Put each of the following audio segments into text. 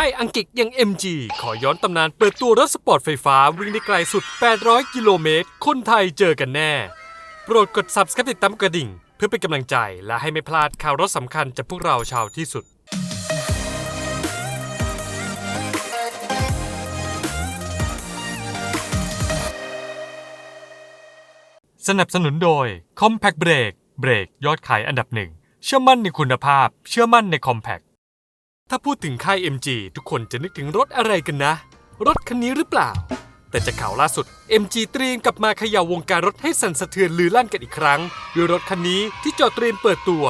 ค่ายอังกฤษอย่าง MG ขอย้อนตำนานเปิดตัวรถสปอร์ตไฟฟ้าวิ่งได้ไกลสุด 800 กิโลเมตร คนไทยเจอกันแน่ โปรดกด subscribe ติดตามกระดิ่ง เพื่อเป็นกำลังใจและให้ไม่พลาดข่าวรถสำคัญจากพวกเราชาวที่สุดสนับสนุนโดย Compact Brake เบรกยอดขายอันดับหนึ่ง เชื่อมั่นในคุณภาพ เชื่อมั่นใน Compact ถ้าพูดถึงค่าย MG ทุกคนจะนึกถึงรถอะไรกันนะ รถคันนี้หรือเปล่า แต่จากข่าวล่าสุด MG เตรียมกลับมาเขย่าวงการรถให้สั่นสะเทือนลือลั่นกันอีกครั้งด้วยรถคันนี้ที่จอเตรียมเปิดตัว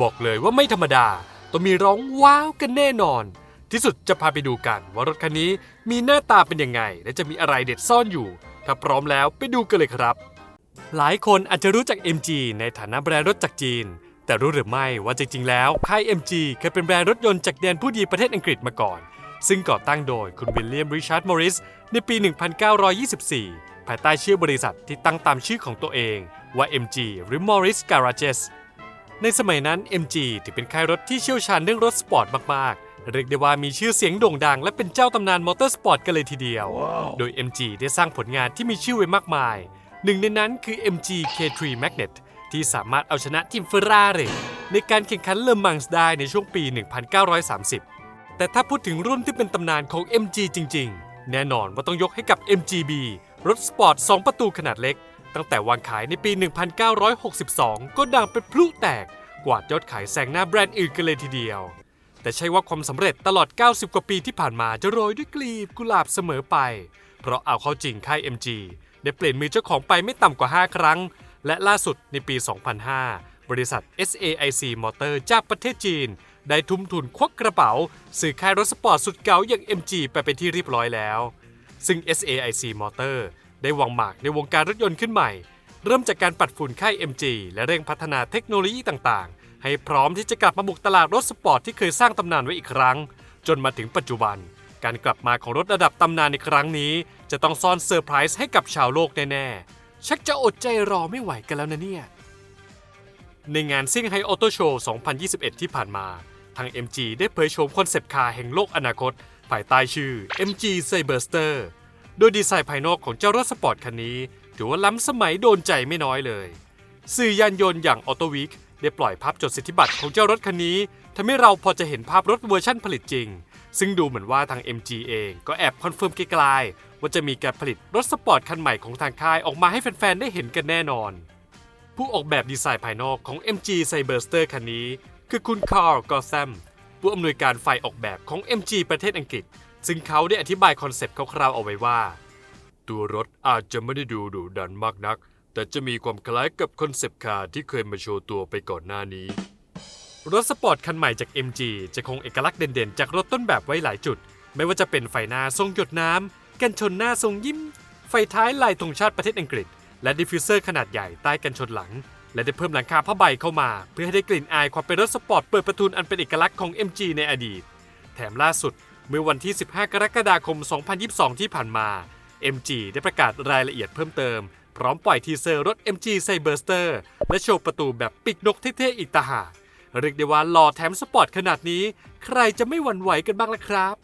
บอกเลยว่าไม่ธรรมดาต้องมีร้องว้าวกันแน่นอน ที่สุดจะพาไปดูกันว่ารถคันนี้มีหน้าตาเป็นยังไง และจะมีอะไรเด็ดซ่อนอยู่ ถ้าพร้อมแล้วไปดูกันเลยครับ หลายคนอาจจะรู้จัก MG ในฐานะแบรนด์รถจากจีน แต่รู้หรือไม่ว่าจริงๆ แล้วค่าย MG เคยเป็นแบรนด์รถยนต์จากแดนผู้ดีประเทศอังกฤษมาก่อน ซึ่งก่อตั้งโดยคุณวิลเลียมริชาร์ดมอริสในปี 1924 ภายใต้ชื่อบริษัทที่ตั้งตามชื่อของตัวเองว่า MG หรือ Morris Garages ในสมัยนั้น MG ถือเป็นค่ายรถที่เชี่ยวชาญเรื่องรถสปอร์ตมากๆ เรียกได้ว่ามีชื่อเสียงโด่งดังและเป็นเจ้าตำนานมอเตอร์สปอร์ตกันเลยทีเดียว โดย MG ได้สร้างผลงานที่มีชื่อไว้มากมาย หนึ่งในนั้นคือ MG K3 Magnet ที่สามารถเอาชนะทีมเฟอร์รารี่ในการแข่งขันเลอมังส์ได้ในช่วงปี 1930 แต่ถ้าพูดถึงรุ่นที่เป็นตำนานของ MG จริง ๆ แน่นอนว่าต้องยกให้กับ MGB รถสปอร์ต 2 ประตูขนาดเล็ก ตั้งแต่วางขายในปี 1962 ก็ดังเป็นพลุแตก กวาดยอดขายแซงหน้าแบรนด์อื่นกันเลยทีเดียว แต่ใช่ว่าความสำเร็จตลอด 90 กว่าปีที่ผ่านมาจะโรยด้วยกลีบกุหลาบเสมอไป เพราะเอาเข้าจริงค่าย MG ได้เปลี่ยนมือเจ้าของไปไม่ต่ำกว่า 5 ครั้ง และล่าสุดในปี 2005 บริษัท SAIC Motor จากประเทศจีน ได้ทุ่มทุนควักกระเป๋า ซื้อค่ายรถสปอร์ตสุดเก๋าอย่าง MG ไปเป็นที่เรียบร้อยแล้ว ซึ่ง SAIC Motor ได้วางหมากในวงการรถยนต์ขึ้นใหม่ เริ่มจากการปัดฝุ่นค่าย MG และเร่งพัฒนาเทคโนโลยีต่างๆ ให้พร้อมที่จะกลับมาบุกตลาดรถสปอร์ตที่เคยสร้างตำนานไว้อีกครั้ง จนมาถึงปัจจุบัน การกลับมาของรถระดับตำนานในครั้งนี้ จะต้องซ่อนเซอร์ไพรส์ให้กับชาวโลกแน่ๆ ชักจะอดใจรอไม่ไหวกันแล้วนะเนี่ย ในงานซิ่งไฮออโตโชว์ 2021 ที่ผ่านมา ทาง MG ได้เผยโฉมคอนเซปต์คาร์แห่งโลกอนาคต ภายใต้ชื่อ MG Cyberster โดยดีไซน์ภายนอกของเจ้ารถสปอร์ตคันนี้ ถือว่าล้ำสมัยโดนใจไม่น้อยเลย สื่อยานยนต์อย่าง Auto Week ได้ปล่อยภาพจดสิทธิบัตรของเจ้ารถคันนี้ทำให้เราพอจะเห็นภาพรถเวอร์ชั่นผลิตจริง ซึ่งดูเหมือนว่าทาง MG เองก็แอบคอนเฟิร์มไกลๆว่าจะมีการผลิตรถสปอร์ตคันใหม่ของทางค่ายออกมาให้แฟนๆ ได้เห็นกันแน่นอน ผู้ออกแบบดีไซน์ภายนอกของ MG Cyberster คันนี้ คือคุณคาร์ลกอแซมผู้อำนวยการฝ่ายออกแบบของ MG ประเทศอังกฤษ ซึ่งเขาได้อธิบายคอนเซปต์คร่าวๆเอาไว้ว่า ตัวรถอาจจะไม่ได้ดูดุดันมากนัก แต่จะมีความคล้ายกับคอนเซปต์คาร์ที่เคยมาโชว์ตัวไปก่อนหน้านี้ รถสปอร์ตคันใหม่จาก MG จะคงเอกลักษณ์เด่นๆ จากรถต้นแบบไว้หลายจุด ไม่ว่าจะเป็นไฟหน้าทรงหยดน้ำ กันชนหน้าทรงยิ้ม ไฟท้ายลายธงชาติประเทศอังกฤษ และดิฟฟิวเซอร์ขนาดใหญ่ใต้กันชนหลัง และได้เพิ่มหลังคาผ้าใบเข้ามา เพื่อให้ได้กลิ่นอายความเป็นรถสปอร์ตเปิดประทุนอันเป็นเอกลักษณ์ของ MG ในอดีต แถมล่าสุดเมื่อวันที่ 15 กรกฎาคม 2022 ที่ผ่านมา MG ได้ประกาศรายละเอียดเพิ่มเติม พร้อมปล่อยทีเซอร์รถ MG Cyberster และโชว์ประตูแบบปีกนกเท่ๆอีกต่าหาก เรียกได้ว่าหล่อแถมสปอร์ตขนาดนี้ ใครจะไม่หวั่นไหวกันบ้างล่ะครับ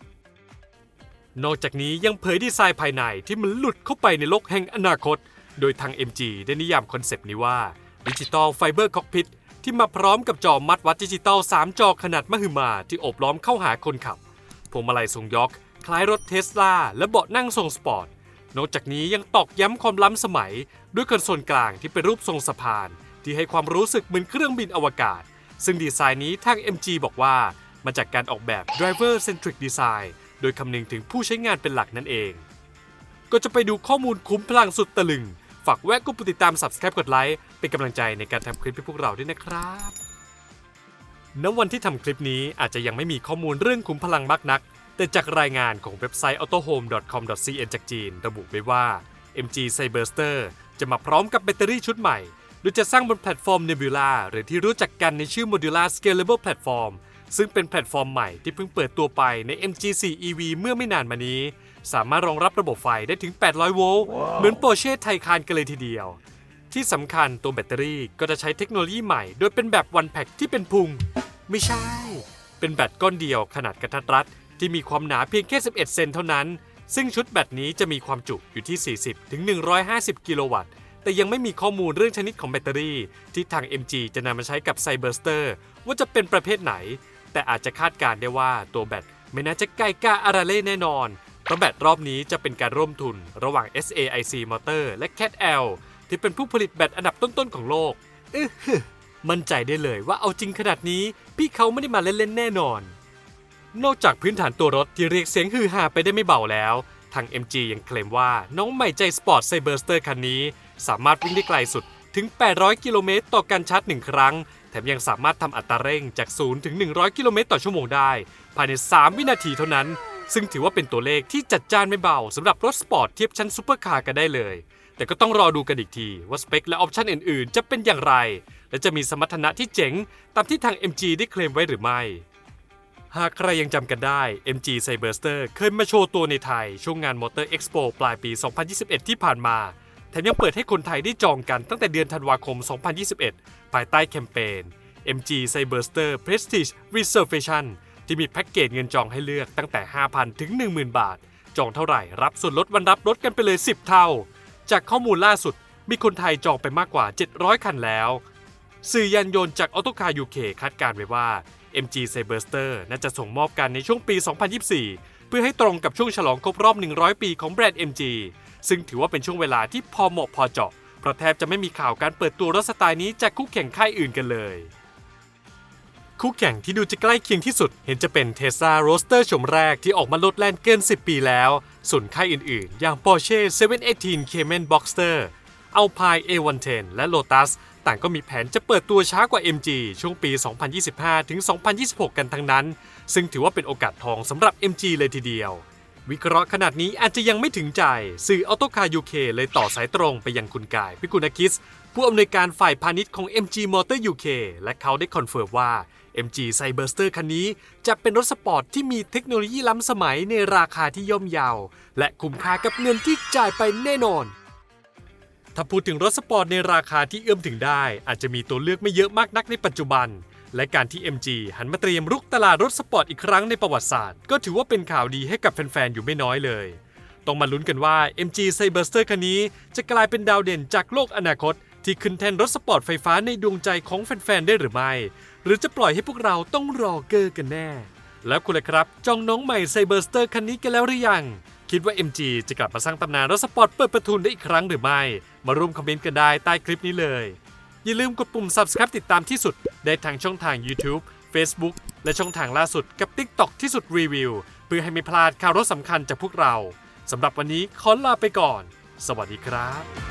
นอกจากนี้ยังเผยดีไซน์ภายในที่มันหลุดเข้าไปในโลกแห่งอนาคต โดยทาง MG ได้นิยามคอนเซปต์นี้ว่าดิจิตอลไฟเบอร์คอกพิทที่มาพร้อมกับจอมัดวัดดิจิตอล3 จอขนาดมหึมาที่โอบล้อมเข้าหาคนขับพวงมาลัยทรงยอกคล้ายรถเทสลาและเบาะนั่งทรงสปอร์ตนอกจากนี้ยังตอกย้ำความล้ำสมัย ด้วยคอนโซลกลางที่เป็นรูปทรงสะพาน ที่ให้ความรู้สึกเหมือนเครื่องบินอวกาศ ซึ่งดีไซน์นี้ทาง MG บอกว่า มาจากการออกแบบ driver centric design โดยคำนึงถึงผู้ใช้งานเป็นหลักนั่นเอง ก็จะไปดูข้อมูลคุ้มพลังสุดตะลึง ฝากแวะกดติดตาม subscribe กดไลค์เป็นกำลังใจในการทำคลิปให้พวกเราด้วยนะครับณวันที่ทำคลิปนี้อาจจะยังไม่มีข้อมูลเรื่องคุ้มพลังมากนัก แต่จากรายงานของเว็บไซต์ autohome.com.cn จากจีน ระบุไว้ว่า MG Cyberster จะมาพร้อมกับแบตเตอรี่ชุดใหม่ โดยจะสร้างบนแพลตฟอร์ม Nebula หรือที่รู้จักกันในชื่อ Modular Scalable Platform ซึ่งเป็นแพลตฟอร์มใหม่ที่เพิ่งเปิดตัวไปใน MG4 EV เมื่อไม่นานมานี้ สามารถรองรับระบบไฟได้ถึง 800 โวลต์ เหมือนโปรเช่ไทคานกันเลยทีเดียว ที่สำคัญตัวแบตเตอรี่ก็จะใช้เทคโนโลยีใหม่ โดยเป็นแบบวันแพ็คที่เป็นพุง ไม่ใช่ เป็นแบตก้อนเดียวขนาดกระทัดรัด ที่มีความหนาเพียงแค่ 11 เซนเท่านั้น ซึ่งชุดแบตนี้จะมีความจุอยู่ที่ 40ถึง150 กิโลวัตต์ แต่ยังไม่มีข้อมูลเรื่องชนิดของแบตเตอรี่ ที่ทาง MG จะนำมาใช้กับไซเบอร์สเตอร์ว่าจะเป็นประเภทไหน แต่อาจจะคาดการณ์ได้ว่าตัวแบตไม่น่าจะใกล้กล้าอาราเล่แน่นอนเพราะแบตรอบนี้จะเป็นการร่วมทุนระหว่าง SAIC Motor และ Cat L ที่เป็นผู้ผลิตแบตอันดับต้นๆของโลกอื้ออมั่นใจได้เลยว่าเอาจริงขนาดนี้ พี่เขาไม่ได้มาเล่นๆแน่นอน นอกจากพื้นฐานตัวรถที่เรียกเสียงฮือฮาไปได้ไม่เบาแล้ว ทาง MG ยังเคลมว่าน้องใหม่ใจสปอร์ตไซเบอร์สเตอร์คันนี้ สามารถวิ่งได้ไกลสุดถึง 800 กิโลเมตรต่อการชาร์จ 1 ครั้ง แถมยังสามารถทำอัตราเร่งจาก 0 ถึง 100 กิโลเมตรต่อชั่วโมงได้ ภายใน 3 วินาทีเท่านั้น ซึ่งถือว่าเป็นตัวเลขที่จัดจ้านไม่เบาสำหรับรถสปอร์ตเทียบชั้นซูเปอร์คาร์กันได้เลย แต่ก็ต้องรอดูกันอีกทีว่าสเปคและออปชันอื่นๆ จะเป็นอย่างไร และจะมีสมรรถนะที่เจ๋งตามที่ทาง MG ได้เคลมไว้หรือไม่ หากใครยังจำกันได้ MG Cyberster เคยมาโชว์ตัวในไทย ช่วงงาน Motor Expo ปลายปี 2021 ที่ผ่านมา แถมยังเปิดให้คนไทยได้จองกันตั้งแต่เดือนธันวาคม 2021 ภายใต้แคมเปญ MG Cyberster Prestige Reservation ที่มีแพ็กเกจเงินจองให้เลือกตั้งแต่ 5,000 ถึง 10,000 บาท จองเท่าไหร่รับส่วนลดวันรับรถกันไปเลย 10 เท่า จากข้อมูลล่าสุดมีคนไทยจองไปมากกว่า 700 คันแล้ว สื่อยานยนต์จากออโตคาร์ UK คคาดการไว้ว่า MG Cyberster น่าจะส่งมอบกันในช่วงปี 2024 เพื่อให้ตรงกับช่วงฉลองครบรอบ 100 ปีของแบรนด์ MG ซึ่งถือว่าเป็นช่วงเวลาที่พอเหมาะพอเจาะเพราะแทบจะไม่มีข่าวการเปิดตัวรถสไตล์นี้จากคู่แข่งค่ายอื่นกันเลย คู่แข่งที่ดูจะใกล้เคียงที่สุด เห็นจะเป็น Tesla Roadster ชมแรกที่ออกมาลดแล่นเกิน 10 ปีแล้ว ส่วนค่ายอื่นๆ อย่าง Porsche 718 Cayman Boxster Alpine A110 และ Lotus ต่างก็มีแผนจะเปิดตัวช้ากว่า MG ช่วงปี 2025 ถึง 2026 กันทั้งนั้น ซึ่งถือว่าเป็นโอกาสทองสำหรับ MG เลยทีเดียว วิเคราะห์ขนาดนี้อาจจะยังไม่ถึงใจ สื่ออ u โตคาร์ UK เลยต่อสายตรงไปยังคุณกายพิกุณคิสผู้อำนวยการฝ่ายพาณิชย์ของ MG Motor UK และเขาได้คอนเฟิร์มว่า MG Cyberster คันนี้จะเป็นรถสปอร์ตที่มีเทคโนโลยีล้ำสมัยในราคาที่ย่อมเยา และคุ้มค่ากับเงินที่จ่ายไปแน่นอน ถ้าพูดถึงรถสปอร์ตในราคาที่เอื้อมถึงได้ อาจจะมีตัวเลือกไม่เยอะมากนักในปัจจุบัน และการที่ MG หันมาเตรียมรุกตลาดรถสปอร์ตอีกครั้งในประวัติศาสตร์ ก็ถือว่าเป็นข่าวดีให้กับแฟนๆอยู่ไม่น้อยเลย ต้องมาลุ้นกันว่า MG Cyberster คันนี้จะกลายเป็นดาวเด่นจากโลกอนาคต ที่ขึ้นแทนรถสปอร์ตไฟฟ้าในดวงใจของแฟนๆได้หรือไม่ หรือจะปล่อยให้พวกเราต้องรอเกอร์กันแน่ แล้วคุณล่ะครับจองน้องใหม่ Cyberster คันนี้กันแล้วหรือยัง คิดว่า MG จะกลับมาสร้างตำนานรถสปอร์ตเปิดประทุนได้อีกครั้งหรือไม่ มาร่วมคอมเมนต์กันได้ใต้คลิปนี้เลย อย่าลืมกดปุ่ม subscribe ติดตามที่สุด ได้ทางช่องทาง YouTube Facebook และช่องทางล่าสุดกับ TikTok ที่สุดรีวิว เพื่อให้ไม่พลาดข่าวรถสำคัญจากพวกเราสำหรับวันนี้ขอลาไปก่อน สวัสดีครับ